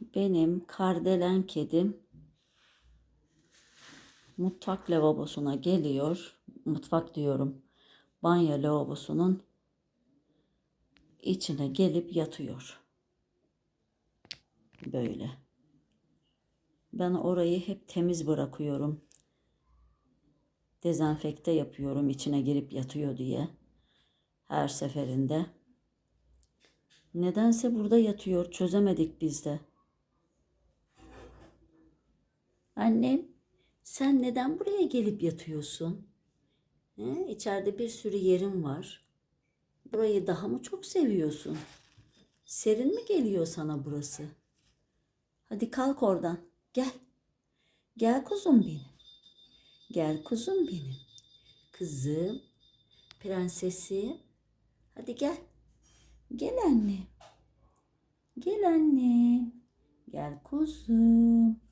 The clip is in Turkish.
Benim kardelen kedim mutfak lavabosuna geliyor. Mutfak diyorum. Banyo lavabosunun içine gelip yatıyor. Böyle. Ben orayı hep temiz bırakıyorum. Dezenfekte yapıyorum içine girip yatıyor diye. Her seferinde. Nedense burada yatıyor. Çözemedik biz de. Annem, sen neden buraya gelip yatıyorsun? He, içeride bir sürü yerin var. Burayı daha mı çok seviyorsun? Serin mi geliyor sana burası? Hadi kalk oradan. Gel. Gel kuzum benim. Gel kuzum benim. Kızım. Prensesim. Hadi gel. Gel anne. Gel anne. Gel kuzum.